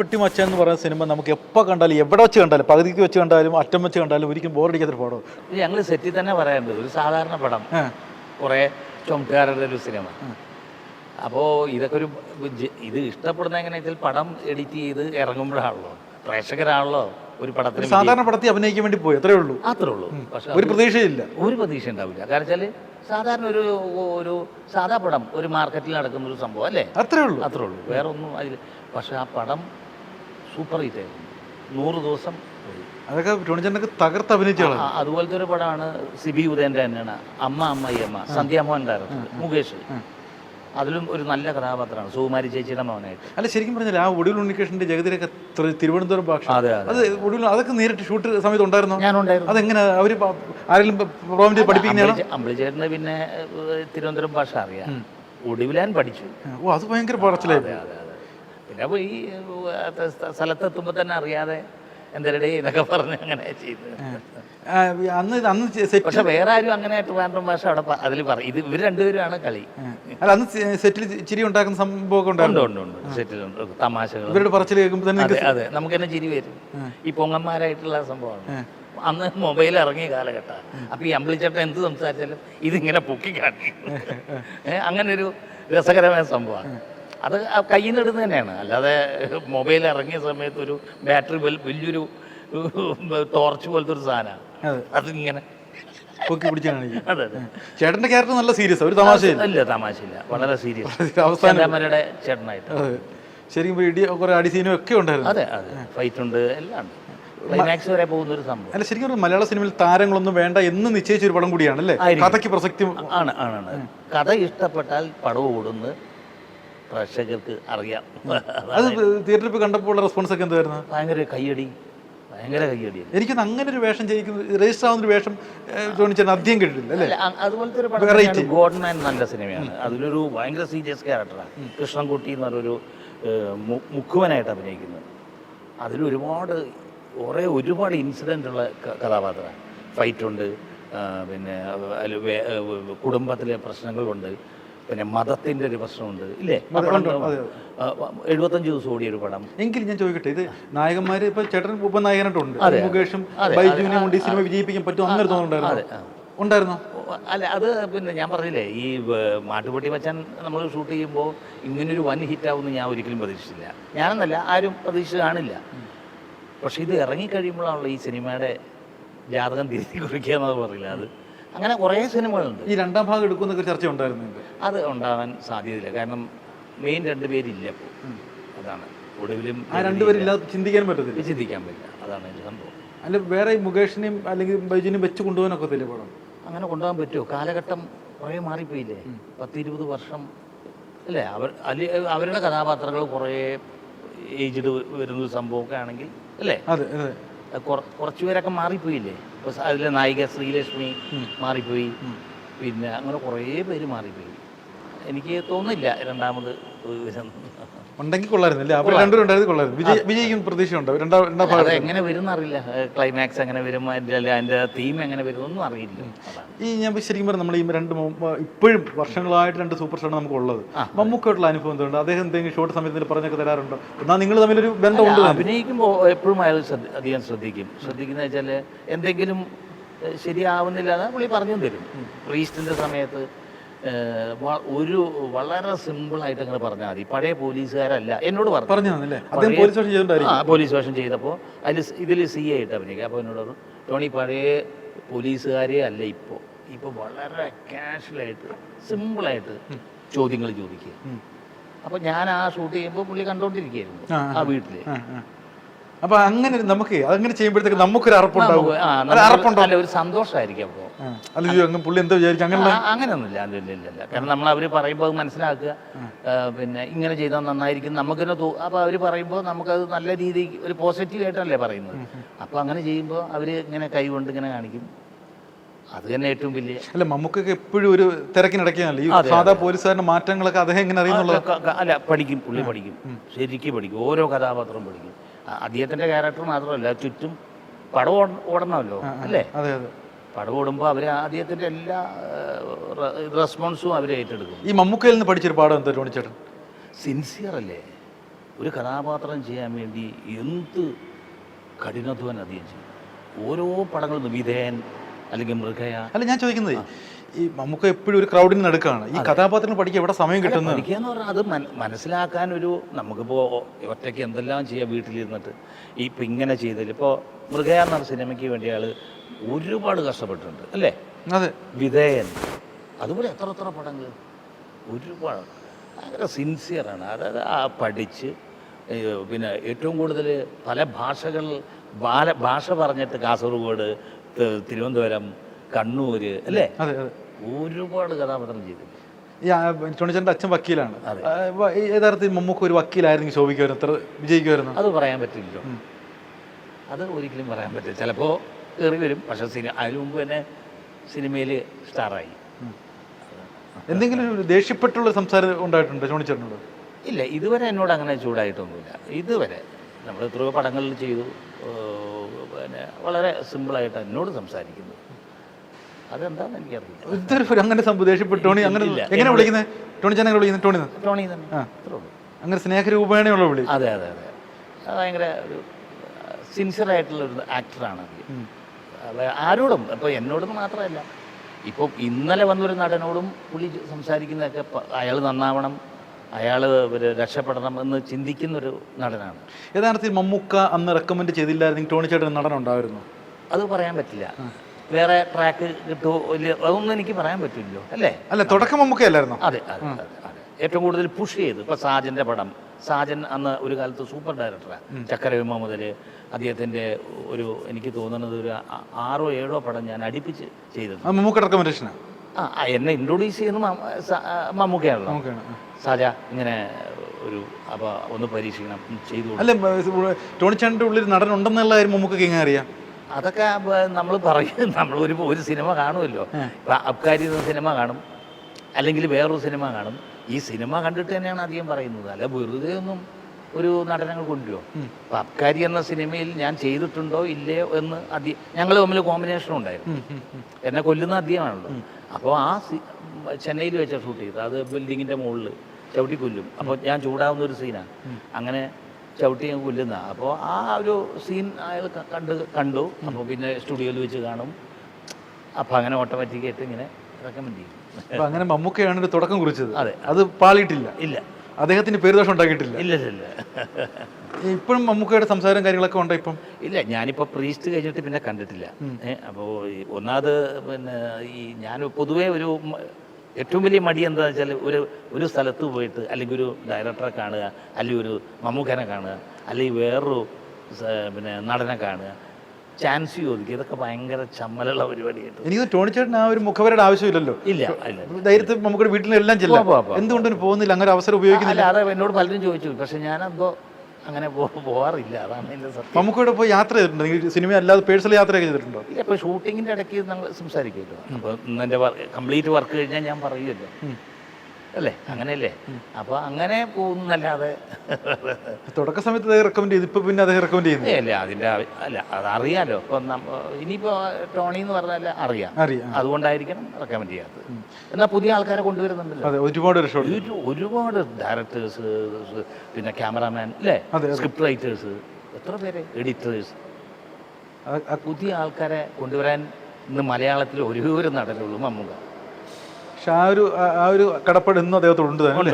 പെട്ടി മച്ച എന്ന് പറയുന്ന സിനിമ നമുക്ക് എപ്പോൾ കണ്ടാലും എവിടെ വെച്ച് കണ്ടാലും പകുതിക്ക് വെച്ച് കണ്ടാലും അറ്റം വെച്ച് കണ്ടാലും ഒരിക്കലും ബോറടിക്കാത്തൊരു പടം. ഇത് ഞങ്ങൾ സെറ്റിൽ തന്നെ പറയേണ്ടത് ഒരു സാധാരണ പടം. കുറേ ചുമട്ടുകാരുടെ ഒരു സിനിമ. അപ്പോൾ ഇതൊക്കെ ഒരു ഇത് ഇഷ്ടപ്പെടുന്ന എങ്ങനെ വെച്ചാൽ പടം എഡിറ്റ് ചെയ്ത് ഇറങ്ങുമ്പോഴാണല്ലോ. പ്രേക്ഷകരാണല്ലോ ഒരു പടത്തിന് സാധാരണ പടത്തിൽ അഭിനയിക്കാൻ വേണ്ടി പോയി അത്രേ ഉള്ളൂ. അത്രേ ഉള്ളൂ. പക്ഷേ ഒരു പ്രതീക്ഷയില്ല. ഒരു പ്രതീക്ഷ ഉണ്ടാവില്ല. കാരണം വെച്ചാൽ സാധാരണ ഒരു ഒരു സാധാ പടം ഒരു മാർക്കറ്റിൽ നടക്കുന്ന ഒരു സംഭവം അല്ലേ? അത്രേ ഉള്ളൂ. അത്രേ ഉള്ളൂ. വേറെ ഒന്നും അതിൽ പക്ഷെ ആ പടം സൂപ്പർ ഹിറ്റ് ആയിരുന്നു നൂറ് ദിവസം അതൊക്കെ ടോണിച്ചനൊക്കെ തകർത്ത് അഭിനയിച്ചാണ് അതുപോലത്തെ ഒരു പടമാണ് സിബി ഉദയന്റെ തന്നെയാണ്. അമ്മ അമ്മയമ്മ സന്ധ്യാമോഹൻ ഡയറക്ടർ മുകേഷ്. അതിലും ഒരു നല്ല കഥാപാത്രമാണ്. സുകുമാരി ചേച്ചിയുടെ മോനായിട്ട് അല്ല ശരിക്കും പറഞ്ഞാൽ ആ ഒടുവിൽ ഉണ്ണികൃഷ്ണന്റെ ജഗതിരൊക്കെ ത്ര- തിരുവനന്തപുരം ഭാഷ. അതെ ഒടുവിൽ അതൊക്കെ നേരിട്ട് ഷൂട്ട് സമയത്ത് ഞാൻ ഞാനുണ്ടായിരുന്നു. അതെങ്ങനെ അവർ ആരെങ്കിലും പ്രോമിറ്റ് പഠിപ്പിക്കുന്നതാണ് അമ്പിളി- അമ്പിളിച്ചേട്ടന് പിന്നെ തിരുവനന്തപുരം ഭാഷ അറിയാം. ഒടുവിലാൻ പഠിച്ചു. ഓ അത് ഭയങ്കര പറച്ചിലായി പിന്നെ അപ്പോൾ ഈ സ്ഥലത്തെത്തുമ്പോൾ തന്നെ അറിയാതെ എന്തരടേ എന്നൊക്കെ പറഞ്ഞ് അങ്ങനെ ചെയ്ത് അന്ന് പക്ഷെ വേറെ ആരും അങ്ങനെ ട്രിവാൻഡ്രം ഭാഷ അവിടെ അതിൽ പറയും ഇത് ഇവർ രണ്ടുപേരുമാണ് കളി. അല്ല അന്ന് സെറ്റിൽ ചിരി ഉണ്ടാക്കുന്ന സംഭവം ഉണ്ടായിരുന്നു. ഉണ്ട് ഉണ്ട് ഉണ്ട്. തമാശകൾ ഇവരുടെ പറച്ചിൽ കേൾക്കുമ്പോൾ തന്നെ അതെ അതെ. നമുക്ക് തന്നെ ചിരി വരും. ഈ പൊങ്ങന്മാരായിട്ടുള്ള സംഭവമാണ്. അന്ന് മൊബൈൽ ഇറങ്ങിയ കാലഘട്ടമാണ് അപ്പൊ ഈ അമ്പിളിച്ചേട്ടൻ എന്ത് സംസാരിച്ചാലും ഇതിങ്ങനെ പൊക്കി കാണിക്കും. അങ്ങനെ ഒരു രസകരമായ സംഭവമാണ്. അത് കയ്യിൽ നിന്ന് ഇടുന്നത് തന്നെയാണ്. അല്ലാതെ മൊബൈൽ ഇറങ്ങിയ സമയത്ത് ഒരു ബാറ്ററി വലിയൊരു ടോർച്ച് പോലത്തെ ഒരു സാധനമാണ്. അത്. അതിങ്ങനെ പൊക്കി പിടിച്ചാണ് ചേട്ടന്റെ ക്യാരക്ടർ നല്ല സീരിയസ് ഒരു തമാശ ഇല്ല തമാശ ഇല്ല വളരെ സീരിയസ് അവസാനം ചന്ദാമരയുടെ ചേട്ടനായിട്ട്. ശരിക്കും ഇടി കുറെ അടിസീനും ഒക്കെ ഉണ്ടായിരുന്നു. അതെ അതെ. ഫൈറ്റ് ഉണ്ട് എല്ലാം ഉണ്ട്. ക്ലൈമാക്സ് വരെ പോകുന്ന ഒരു സംഭവം. അല്ല ശരിക്കും മലയാള സിനിമയിൽ താരങ്ങളൊന്നും വേണ്ട എന്ന് നിശ്ചയിച്ച ഒരു പടം കൂടിയാണ് അല്ലേ. കഥയ്ക്ക് പ്രസക്തി ആണ് ആണ് ആണ്. കഥ ഇഷ്ടപ്പെട്ടാൽ പടം ഓടുന്ന്. പ്രേക്ഷകർക്ക് അറിയാം. അത് തിയേറ്ററിൽ പോയി കണ്ടപ്പോൾ ഉള്ള റെസ്പോൺസ് ഒക്കെ എന്തായിരുന്നു? ഭയങ്കര കയ്യടി. ഭയങ്കര കയ്യടി. എനിക്ക് അങ്ങനെ ഒരു വേഷം ചെയ്യിക്കുന്നത് രജിസ്റ്റർ ആവുന്ന ഒരു വേഷം തോന്നിച്ചാൽ അധികം കേട്ടിട്ടില്ല അല്ലേ? അതുപോലത്തെ ഒരു പടം തന്നെയാണ് ഗോഡ്മാൻ നല്ല സിനിമയാണ്. അതിലൊരു ഭയങ്കര സീരിയസ് ക്യാരക്ടറാണ് കൃഷ്ണൻകുട്ടി എന്ന് പറഞ്ഞൊരു മുക്കുവനായിട്ട് അഭിനയിക്കുന്നത്. അതിലൊരുപാട് കുറേ ഒരുപാട് ഇൻസിഡന്റ് ഉള്ള കഥാപാത്രമാണ്. ഫൈറ്റുണ്ട് പിന്നെ കുടുംബത്തിലെ പ്രശ്നങ്ങളുണ്ട്. പിന്നെ മതത്തിന്റെ ഒരു പ്രശ്നമുണ്ട് ഇല്ലേ? എഴുപത്തഞ്ച് ദിവസം ഓടിയ ഒരു പടം. എങ്കിലും ഞാൻ ചോദിക്കട്ടെ ഇത് നായകന്മാര് ഇപ്പൊ ചേട്ടൻ ഉപനായകനായിട്ടുണ്ട്. മുകേഷും ബൈജുവിനെ കൊണ്ട് ഈ സിനിമ വിജയിപ്പിക്കാൻ പറ്റും അങ്ങനെ തോന്നുന്നുണ്ടായിരുന്നു ഉണ്ടായിരുന്നോ? അല്ല അത് പിന്നെ ഞാൻ പറഞ്ഞില്ലേ ഈ മാട്ടുപൊട്ടി മച്ചാൻ നമ്മൾ ഷൂട്ട് ചെയ്യുമ്പോൾ ഇങ്ങനൊരു വൻ ഹിറ്റാവുമെന്ന് ഞാൻ ഒരിക്കലും പ്രതീക്ഷിച്ചില്ല. ഞാനെന്നല്ല ആരും പ്രതീക്ഷിച്ച് കാണില്ല. പക്ഷെ ഇത് ഇറങ്ങിക്കഴിയുമ്പോഴാണല്ലോ ഈ സിനിമയുടെ ജാതകം തിരുത്തി കുറിക്കുക എന്നത് പറയില്ല അത്? അങ്ങനെ കുറേ സിനിമകളുണ്ട്. ഈ രണ്ടാം ഭാഗം എടുക്കുന്ന ചർച്ച ഉണ്ടായിരുന്നു അത് ഉണ്ടാവാൻ സാധ്യതയില്ല. കാരണം മെയിൻ രണ്ട് പേരില്ല ഇപ്പോൾ അതാണ്. ഒടുവിലും ആ രണ്ടുപേരും ഇല്ലാതെ ചിന്തിക്കാൻ പറ്റത്തില്ല. ചിന്തിക്കാൻ പറ്റില്ല. അതാണ് എന്റെ സംഭവം. അല്ല വേറെ മുകേഷിനെയും അല്ലെങ്കിൽ ബൈജുവിനെയും വെച്ച് കൊണ്ടുപോകാനൊക്കെ തല്ലേ പടം? അങ്ങനെ കൊണ്ടുപോകാൻ പറ്റുമോ? കാലഘട്ടം കുറേ മാറിപ്പോയില്ലേ? പത്തിരുപത് വർഷം. അല്ലേ അവർ അല്ലെ അവരുടെ കഥാപാത്രങ്ങൾ കുറേ ഏജ്ഡ് വരുന്ന സംഭവമൊക്കെ ആണെങ്കിൽ അല്ലേ? അതെ അതെ. കുറച്ച് പേരൊക്കെ മാറിപ്പോയില്ലേ? ഇപ്പോൾ അതിലെ നായിക ശ്രീലക്ഷ്മി മാറിപ്പോയി. പിന്നെ അങ്ങനെ കുറേ പേര് മാറിപ്പോയി. എനിക്ക് തോന്നില്ല രണ്ടാമത് ഉണ്ടെങ്കിൽ കൊള്ളായിരുന്നു അല്ലേ? അപ്പോൾ രണ്ടുപേരും ഉണ്ടായിരുന്നു കൊള്ളായിരുന്നു. വിജയ് വിജയിക്കും പ്രതീക്ഷ ഉണ്ടാവും രണ്ടാം രണ്ടാം ഭാഗം എങ്ങനെ വരും അറിയില്ല ക്ലൈമാക്സ് എങ്ങനെ വരും അതിന്റെ അതിന്റെ തീം എങ്ങനെ വരും ഒന്നും അറിയില്ല. ഈ ഞാൻ ശരിക്കും പറഞ്ഞാൽ നമ്മൾ ഈ രണ്ട് ഇപ്പോഴും വർഷങ്ങളായിട്ട് രണ്ട് സൂപ്പർ സ്റ്റാർ നമുക്ക് ഉള്ളത്. മമ്മൂക്കായിട്ടുള്ള അനുഭവം എന്തുകൊണ്ട് അദ്ദേഹം എന്തെങ്കിലും ഷോർട്ട് സമയത്ത് പറഞ്ഞൊക്കെ തരാറുണ്ടോ? എന്നാൽ നിങ്ങൾ തമ്മിലൊരു ബന്ധമുണ്ട്. അഭിനയിക്കുമ്പോൾ എപ്പോഴും അയാൾ അധികം ശ്രദ്ധിക്കും. ശ്രദ്ധിക്കുന്ന വെച്ചാൽ എന്തെങ്കിലും ശരിയാവുന്നില്ല പുള്ളി പറഞ്ഞു തരും. പ്രീസ്റ്റിന്റെ സമയത്ത് ഒരു വളരെ സിമ്പിളായിട്ട് അങ്ങനെ പറഞ്ഞാൽ മതി. പഴയ പോലീസുകാരല്ല. എന്നോട് പറഞ്ഞു. ആ പോലീസ് വേഷം ചെയ്തപ്പോൾ അതിൽ ഇതിൽ സി എ ആയിട്ട് അഭിനയിക്കുക അപ്പോൾ എന്നോട് പറഞ്ഞു ടോണി പഴയ പോലീസുകാരെ അല്ല ഇപ്പോൾ ഇപ്പോൾ വളരെ കാഷ്വലായിട്ട് സിമ്പിളായിട്ട് ചോദ്യങ്ങൾ ചോദിക്കുക. അപ്പോൾ ഞാൻ ആ ഷൂട്ട് ചെയ്യുമ്പോൾ പുള്ളി കണ്ടുകൊണ്ടിരിക്കുകയായിരുന്നു ആ, വീട്ടിൽ. അപ്പൊ അങ്ങനെ നമുക്ക് അതങ്ങനെ ചെയ്യുമ്പോഴത്തേക്ക് നമുക്കൊരു അറപ്പുണ്ടാവും. അല്ല, ഒരു സന്തോഷമായിരിക്കും അപ്പോൾ. ആ. അല്ല അയ്യോ അങ്ങ് പുള്ളി എന്താ വിചാരിക്കും അങ്ങനെ അങ്ങനെയൊന്നുമില്ല അതില്ല ഇല്ല ഇല്ല കാരണം നമ്മൾ അവർ പറയുമ്പോൾ അത് മനസ്സിലാക്കുക. പിന്നെ ഇങ്ങനെ ചെയ്താൽ നന്നായിരിക്കും. നമുക്കെന്നെ തോ അപ്പോൾ അവർ പറയുമ്പോൾ നമുക്കത് നല്ല രീതിക്ക് ഒരു പോസിറ്റീവ് ആയിട്ടല്ലേ പറയുന്നത്. അപ്പോൾ അങ്ങനെ ചെയ്യുമ്പോൾ അവർ ഇങ്ങനെ കൈ കൊണ്ട് ഇങ്ങനെ കാണിക്കും. അത് തന്നെ ഏറ്റവും വലിയ അല്ല മമ്മൂക്കൊക്കെ എപ്പോഴും ഒരു തിരക്കിനിടയ്ക്കാണല്ലോ ഈ സാധാ പോലീസുകാരുടെ മാറ്റങ്ങളൊക്കെ അദ്ദേഹം എങ്ങനെ അറിയുന്നുള്ളത്? അല്ല പഠിക്കും പുള്ളി പഠിക്കും. ശരിക്കും പഠിക്കും. ഓരോ കഥാപാത്രവും പഠിക്കും. അദ്ദേഹത്തിന്റെ ക്യാരക്ടർ മാത്രമല്ല ചുറ്റും പടം ഓടണമല്ലോ അല്ലേ? അതെ അതെ. പടം ഓടുമ്പോൾ അവർ അദ്ദേഹത്തിന്റെ എല്ലാ റെസ്പോൺസും അവർ ഏറ്റെടുക്കും. ഈ മമ്മൂക്കയിൽ നിന്ന് പഠിച്ചൊരു പാഠം എന്താ ടോണി സിൻസിയർ അല്ലേ? ഒരു കഥാപാത്രം ചെയ്യാൻ വേണ്ടി എന്ത് കഠിനാധ്വാനം അദ്ദേഹം ചെയ്യും? ഓരോ പടങ്ങളും വിധേയൻ അല്ലെങ്കിൽ മൃഗയ. അല്ല ഞാൻ ചോദിക്കുന്നത് ഈ നമുക്ക് എപ്പോഴും ഒരു ക്രൗഡിന് നടക്കുകയാണ് ഈ കഥാപാത്രങ്ങൾ പഠിക്കാൻ എവിടെ സമയം കിട്ടുന്നത്? പഠിക്കുക എന്ന് പറഞ്ഞാൽ അത് മനസ്സിലാക്കാൻ ഒരു നമുക്കിപ്പോൾ ഒറ്റയ്ക്ക് എന്തെല്ലാം ചെയ്യാം വീട്ടിലിരുന്നിട്ട്. ഈ ഇപ്പം ഇങ്ങനെ ചെയ്തതിൽ ഇപ്പോൾ മൃഗയ എന്ന സിനിമയ്ക്ക് വേണ്ടി ആൾ ഒരുപാട് കഷ്ടപ്പെട്ടിട്ടുണ്ട് അല്ലേ? അതെ. വിധേയൻ. അതുപോലെ എത്ര എത്ര പടങ്ങൾ ഒരുപാട്. ഭയങ്കര സിൻസിയറാണ് അതായത് ആ പഠിച്ച് പിന്നെ ഏറ്റവും കൂടുതൽ പല ഭാഷകൾ ബാല ഭാഷ പറഞ്ഞിട്ട് കാസർഗോഡ് തിരുവനന്തപുരം കണ്ണൂർ അല്ലേ? ഒരുപാട് കഥാപാത്രം ചെയ്തു ഈ ആ, അച്ഛൻ വക്കീലാണ്. യഥാർത്ഥത്തിൽ മമ്മൂക്ക ഒരു വക്കീലായിരുന്നു ശോഭിക്കുമായിരുന്നു എത്ര വിജയിക്കുമായിരുന്നു. അത് പറയാൻ പറ്റില്ലല്ലോ. അത് ഒരിക്കലും പറയാൻ പറ്റില്ല. ചിലപ്പോൾ കയറി വരും പക്ഷേ സിനിമ അതിനു മുമ്പ് തന്നെ സിനിമയിൽ സ്റ്റാറായി. എന്തെങ്കിലും ഒരു ദേഷ്യപ്പെട്ടുള്ള സംസാരം ഉണ്ടായിട്ടുണ്ട് ചോണിച്ചേട്ടനോട് ഇല്ല ഇതുവരെ എന്നോട് അങ്ങനെ ചൂടായിട്ടൊന്നുമില്ല. ഇതുവരെ. നമ്മൾ എത്രയോ പടങ്ങളിൽ ചെയ്തു. പിന്നെ വളരെ സിമ്പിളായിട്ട് എന്നോട് സംസാരിക്കുന്നു. അതെന്താണെന്ന് എനിക്കറിയില്ല. ഇതൊരു അങ്ങനെ സംഭവം അങ്ങനെ. എങ്ങനെ വിളിക്കുന്നത് ടോണി എങ്ങനെ വിളിക്കുന്നത് ടോണി ടോണി തന്നെ. അത്രേ ഉള്ളൂ. അങ്ങനെ സ്നേഹരൂപേണയുള്ള വിളി. അതെ അതെ അതെ. അത് ഭയങ്കര ഒരു സിൻസിയർ ആയിട്ടുള്ള ഒരു ആക്ടറാണ് ആരോടും ഇപ്പോൾ എന്നോടും മാത്രമല്ല. ഇപ്പോൾ ഇന്നലെ വന്നൊരു നടനോടും പുള്ളി സംസാരിക്കുന്നതൊക്കെ അയാൾ നന്നാവണം അയാൾ രക്ഷപ്പെടണം എന്ന് ചിന്തിക്കുന്ന ഒരു നടനാണ്. യഥാർത്ഥത്തിൽ മമ്മൂക്ക അന്ന് റെക്കമെൻഡ് ചെയ്തില്ലായിരുന്നെങ്കിൽ ടോണിച്ചേട്ടൻ നടൻ ഉണ്ടായിരുന്നു അത് പറയാൻ പറ്റില്ല. വേറെ ട്രാക്ക് കിട്ടുമോ ഇല്ല അതൊന്നും എനിക്ക് പറയാൻ പറ്റില്ലല്ലോ അല്ലേ അല്ല തുടക്കം നമുക്ക് അതെ അതെ അതെ അതെ ഏറ്റവും കൂടുതൽ പുഷ് ചെയ്ത് ഇപ്പൊ സാജന്റെ പടം സാജൻ അന്ന് ഒരു കാലത്ത് സൂപ്പർ ഡയറക്ടറാണ് ചക്കരവിമ മുതൽ അദ്ദേഹത്തിന്റെ ഒരു എനിക്ക് തോന്നുന്നത് ഒരു ആറോ ഏഴോ പടം ഞാൻ അടുപ്പിച്ച് ചെയ്തത് ആ എന്നെ ഇൻട്രൊഡ്യൂസ് ചെയ്യുന്ന മമ്മൂക്കയാണല്ലോ സാജ ഇങ്ങനെ ഒരു അപ്പോൾ ഒന്ന് പരീക്ഷിക്കണം ചെയ്തു. അല്ല ടോണിച്ചാണ്ടിന്റെ ഉള്ളിൽ നടൻ ഉണ്ടെന്നുള്ള കാര്യം മമ്മൂക്കയ്ക്ക് എങ്ങനെ അറിയാം അതൊക്കെ നമ്മൾ പറയും നമ്മൾ ഒരു ഒരു സിനിമ കാണുമല്ലോ. അബ്കാരി എന്ന സിനിമ കാണും. അല്ലെങ്കിൽ വേറൊരു സിനിമ കാണും. ഈ സിനിമ കണ്ടിട്ട് തന്നെയാണ് അധികം പറയുന്നത്. അല്ല വെറുതെ ഒന്നും ഒരു നടനങ്ങൾ കൊണ്ടുവരുമോ അപ്പം അബ്കാരി എന്ന സിനിമയിൽ ഞാൻ ചെയ്തിട്ടുണ്ടോ ഇല്ലയോ എന്ന് അധികം ഞങ്ങൾ തമ്മിൽ കോമ്പിനേഷൻ ഉണ്ടായിരുന്നു. എന്നെ കൊല്ലുന്ന അധികമാണല്ലോ. അപ്പോൾ ആ ചെന്നൈയിൽ വെച്ചാൽ ഷൂട്ട് ചെയ്തത്. അത് ബിൽഡിങ്ങിന്റെ മുകളിൽ ചവിട്ടി കൊല്ലും. അപ്പോൾ ഞാൻ ചൂടാവുന്ന ഒരു സീനാണ് അങ്ങനെ ചവിട്ടി ഞാൻ കൊല്ലുന്ന. അപ്പോൾ ആ ഒരു സീൻ അയാൾ കണ്ട് കണ്ടു. അപ്പോൾ പിന്നെ സ്റ്റുഡിയോയിൽ വെച്ച് കാണും. അപ്പം അങ്ങനെ ഓട്ടോമാറ്റിക്കായിട്ട് ഇങ്ങനെ റെക്കമെൻഡ് ചെയ്യും. അപ്പം അങ്ങനെ മമ്മൂക്കയാണ് ഒരു തുടക്കം കുറിച്ചത്. അതെ. അത് പാളിയിട്ടില്ല. ഇല്ല. അദ്ദേഹത്തിന് പേരുദോഷം ഉണ്ടാക്കിയിട്ടില്ല. ഇല്ല ഇല്ല ഇപ്പോഴും മമ്മൂക്കയുടെ സംസാരം കാര്യങ്ങളൊക്കെ ഉണ്ടോ ഇപ്പം? ഇല്ല ഞാനിപ്പോൾ പ്രീസ്റ്റ് കഴിഞ്ഞിട്ട് പിന്നെ കണ്ടിട്ടില്ല. അപ്പോൾ ഒന്നാമത് പിന്നെ ഈ ഞാൻ പൊതുവേ ഒരു ഏറ്റവും വലിയ മടി എന്താണെന്ന് വെച്ചാൽ ഒരു ഒരു സ്ഥലത്ത് പോയിട്ട് അല്ലെങ്കിൽ ഒരു ഡയറക്ടറെ കാണുക അല്ലെങ്കിൽ ഒരു മമ്മൂക്കനെ കാണുക അല്ലെങ്കിൽ വേറൊരു പിന്നെ നടനെ കാണുക ചാൻസ് ചോദിക്കുക. ഇതൊക്കെ ഭയങ്കര ചമ്മലുള്ള പരിപാടിയായിട്ട്. എനിക്ക് ടോണിച്ചേട്ടൻ ആ ഒരു മുഖവരുടെ ആവശ്യമില്ലല്ലോ? ഇല്ല ഇല്ല ധൈര്യത്തിൽ നമുക്ക് വീട്ടിലെല്ലാം ചെല്ലാം. എന്തുകൊണ്ട് പോകുന്നില്ല അങ്ങനെ അവസരം ഉപയോഗിക്കുന്നില്ല? അതെ എന്നോട് പലരും ചോദിച്ചു. പക്ഷെ ഞാനെന്തോ അങ്ങനെ പോകാറില്ല അതാണ് എന്റെ സത്യം. മമ്മൂക്കയുടെ പോയി യാത്ര ചെയ്തിട്ടുണ്ടോ? സിനിമ അല്ലാതെ പേഴ്സണൽ യാത്ര ചെയ്തിട്ടുണ്ടോ? ഇല്ല ഇപ്പോൾ ഷൂട്ടിങ്ങിന്റെ ഇടയ്ക്ക് നമ്മൾ സംസാരിക്കുമല്ലോ. അപ്പോൾ എന്റെ കംപ്ലീറ്റ് വർക്ക് കഴിഞ്ഞാൽ ഞാൻ പറയുമല്ലോ. അല്ലേ? അങ്ങനെയല്ലേ? അപ്പോൾ അങ്ങനെ പോകുന്നല്ലാതെ തുടക്ക സമയത്ത് അദ്ദേഹം റെക്കമെൻഡ് ചെയ്തു ഇപ്പൊ പിന്നെ അദ്ദേഹം റെക്കമെൻഡ് ചെയ്യുന്നു. അല്ലേ? അതിന്റെ അല്ല അല്ല അതറിയാലോ. ഇപ്പം ഇനിയിപ്പോൾ ടോണി എന്ന് പറഞ്ഞാൽ അറിയാം. അറിയാം. അതുകൊണ്ടായിരിക്കണം റെക്കമെൻഡ് ചെയ്യാത്തത്. എന്നാ പുതിയ ആൾക്കാരെ കൊണ്ടുവരുന്നുണ്ടല്ലോ. അതെ ഒരുപാട് ഒരുപാട് ഡയറക്ടേഴ്സ് പിന്നെ ക്യാമറാമാൻ അല്ലേ? സ്ക്രിപ്റ്റ് റൈറ്റേഴ്സ് എത്ര പേര്? എഡിറ്റേഴ്സ് പുതിയ ആൾക്കാരെ കൊണ്ടുവരാൻ ഇന്ന് മലയാളത്തിൽ ഒരു ഒരു നടനുള്ളൂ മമ്മൂക്ക. പക്ഷെ ആ ഒരു ആ- ഒരു കടപ്പാട് ഇന്നും അദ്ദേഹത്തോട് ഉണ്ട് തന്നെ